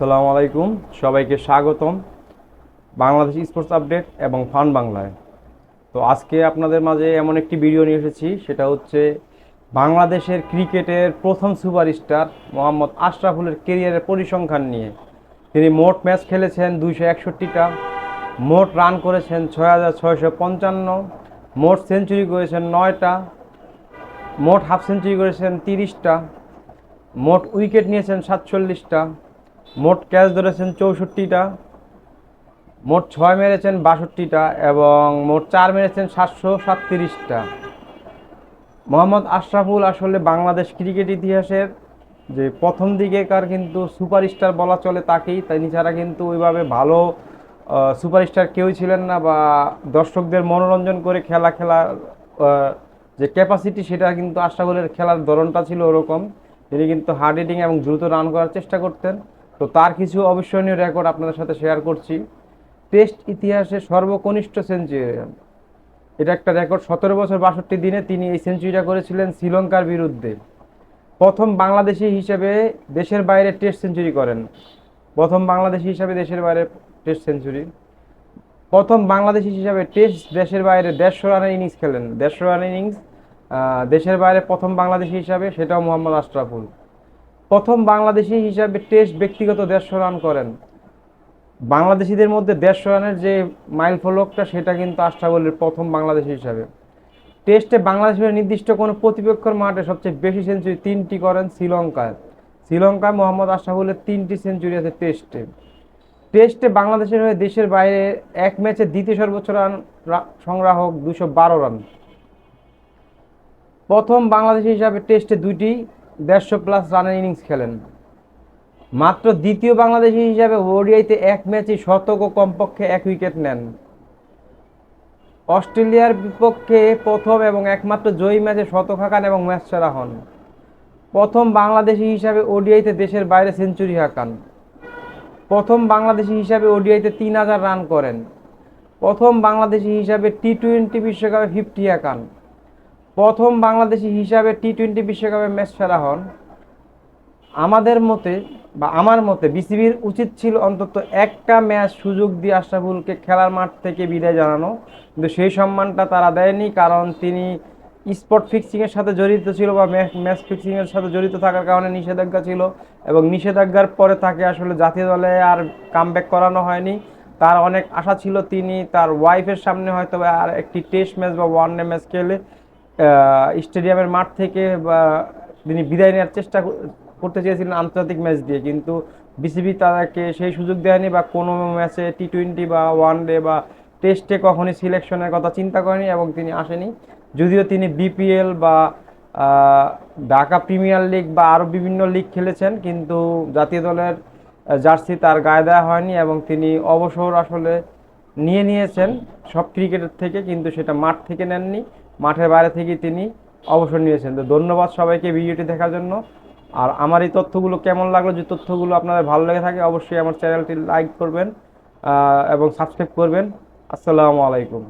আসসালামু আলাইকুম। সবাইকে স্বাগতম। বাংলাদেশ স্পোর্টস আপডেট এবং ফান বাংলায়। তো আজকে আপনাদের মাঝে এমন একটি ভিডিও নিয়ে এসেছি, সেটা হচ্ছে বাংলাদেশের ক্রিকেটের প্রথম সুপারস্টার মোহাম্মদ আশরাফুলের কেরিয়ারের পরিসংখ্যান নিয়ে। তিনি মোট ম্যাচ খেলেছেন দুইশো একষট্টিটা, মোট রান করেছেন ছয় হাজার ছয়শো পঞ্চান্ন, মোট সেঞ্চুরি করেছেন নয়টা, মোট হাফ সেঞ্চুরি করেছেন তিরিশটা, মোট উইকেট নিয়েছেন সাতচল্লিশটা মোট ক্যাচ ধরেছেন চৌষট্টিটা মোট ছয় মেরেছেন বাষট্টিটা এবং মোট চার মেরেছেন সাতশো সাতত্রিশটা। মোহাম্মদ আশরাফুল আসলে বাংলাদেশ ক্রিকেট ইতিহাসের যে প্রথম দিকেকার কিন্তু সুপারস্টার বলা চলে তাকেই তিনি ছাড়া কিন্তু ওইভাবে ভালো সুপারস্টার কেউই ছিলেন না বা দর্শকদের মনোরঞ্জন করে খেলা খেলা আহ, যে ক্যাপাসিটি সেটা কিন্তু আশরাফুলের খেলার ধরনটা ছিল ওরকম। তিনি কিন্তু হার্ড হিটিং এবং দ্রুত রান করার চেষ্টা করতেন। তো তার কিছু অবিস্মরণীয় রেকর্ড আপনাদের সাথে শেয়ার করছি। টেস্ট ইতিহাসে সর্বকনিষ্ঠ সেঞ্চুরিয়ান এটা একটা রেকর্ড সতেরো বছর বাষট্টি দিনে তিনি এই সেঞ্চুরিটা করেছিলেন শ্রীলঙ্কার বিরুদ্ধে। প্রথম বাংলাদেশি হিসেবে দেশের বাইরে টেস্ট সেঞ্চুরি করেন। প্রথম বাংলাদেশি হিসাবে দেশের বাইরে টেস্ট সেঞ্চুরি প্রথম বাংলাদেশি হিসাবে টেস্ট দেশের বাইরে দেড়শো রানের ইনিংস খেলেন। দেড়শো রানের ইনিংস দেশের বাইরে প্রথম বাংলাদেশি হিসাবে সেটাও মোহাম্মদ আশরাফুল। প্রথম বাংলাদেশি হিসাবে টেস্ট ব্যক্তিগত দেড়শো রান করেন। বাংলাদেশিদের মধ্যে দেড়শো রানের যে মাইল ফলকটা সেটা কিন্তু আশরাফুলের প্রথম বাংলাদেশি হিসাবে। টেস্টে বাংলাদেশের নির্দিষ্ট কোনো প্রতিপক্ষের মাঠে সবচেয়ে বেশি সেঞ্চুরি তিনটি করেন শ্রীলঙ্কায়। শ্রীলঙ্কায় মোহাম্মদ আশরাফুলের তিনটি সেঞ্চুরি আছে টেস্টে টেস্টে বাংলাদেশের হয়ে দেশের বাইরে এক ম্যাচে দ্বিতীয় সর্বোচ্চ রান সংগ্রাহক দুশো বারো রান প্রথম বাংলাদেশি হিসাবে টেস্টে দুইটি দেড়শো প্লাস রানের ইনিংস খেলেন। মাত্র দ্বিতীয় বাংলাদেশি হিসাবে ওডিআইতে এক ম্যাচে শতক ও কমপক্ষে এক উইকেট নেন। অস্ট্রেলিয়ার বিপক্ষে প্রথম এবং একমাত্র জয়ী ম্যাচে শতক হাঁকান এবং ম্যাচ সেরা হন। প্রথম বাংলাদেশি হিসাবে ওডিআইতে দেশের বাইরে সেঞ্চুরি হাঁকান। প্রথম বাংলাদেশি হিসাবে ওডিআইতে তিন হাজার রান করেন। প্রথম বাংলাদেশি হিসাবে টি টোয়েন্টি বিশ্বকাপে ফিফটি হাঁকান। প্রথম বাংলাদেশি হিসাবে টি টোয়েন্টি বিশ্বকাপে ম্যাচ সেরা হন। আমাদের মতে বা আমার মতে বিসিবির উচিত ছিল অন্তত একটা ম্যাচ সুযোগ দিয়ে আশরাফুলকে খেলার মাঠ থেকে বিদায় জানানো। কিন্তু সেই সম্মানটা তারা দেয়নি কারণ তিনি স্পট ফিক্সিংয়ের সাথে জড়িত ছিল বা ম্যাচ ফিক্সিংয়ের সাথে জড়িত থাকার কারণে নিষেধাজ্ঞা ছিল এবং নিষেধাজ্ঞার পরে তাকে আসলে জাতীয় দলে আর কামব্যাক করানো হয়নি। তার অনেক আশা ছিল তিনি তার ওয়াইফের সামনে হয়তো আর একটি টেস্ট ম্যাচ বা ওয়ান ডে ম্যাচ খেলে স্টেডিয়ামের মাঠ থেকে বা তিনি বিদায় নেওয়ার চেষ্টা করতে চেয়েছিলেন আন্তর্জাতিক ম্যাচ দিয়ে, কিন্তু বিসিবি তাদেরকে সেই সুযোগ দেয়নি বা কোনো ম্যাচে টি টোয়েন্টি বা ওয়ান ডে বা টেস্টে কখনই সিলেকশনের কথা চিন্তা করেনি এবং তিনি আসেনি। যদিও তিনি বিপিএল বা ঢাকা প্রিমিয়ার লিগ বা আরও বিভিন্ন লিগ খেলেছেন, কিন্তু জাতীয় দলের জার্সি তার গায়ে দেওয়া হয়নি এবং তিনি অবসর আসলে নিয়ে নিয়েছেন সব ক্রিকেটের থেকে, কিন্তু সেটা মাঠ থেকে নেননি। মাঠের বাইরে থেকে তিনি অবসর নিয়েছেন। তো ধন্যবাদ সবাইকে ভিডিওটি দেখার জন্য। আর আমার এই তথ্যগুলো কেমন লাগল, যে তথ্যগুলো আপনাদের ভালো লেগে থাকে, অবশ্যই আমার চ্যানেলটি লাইক করবেন এবং সাবস্ক্রাইব করবেন। আসসালামু আলাইকুম।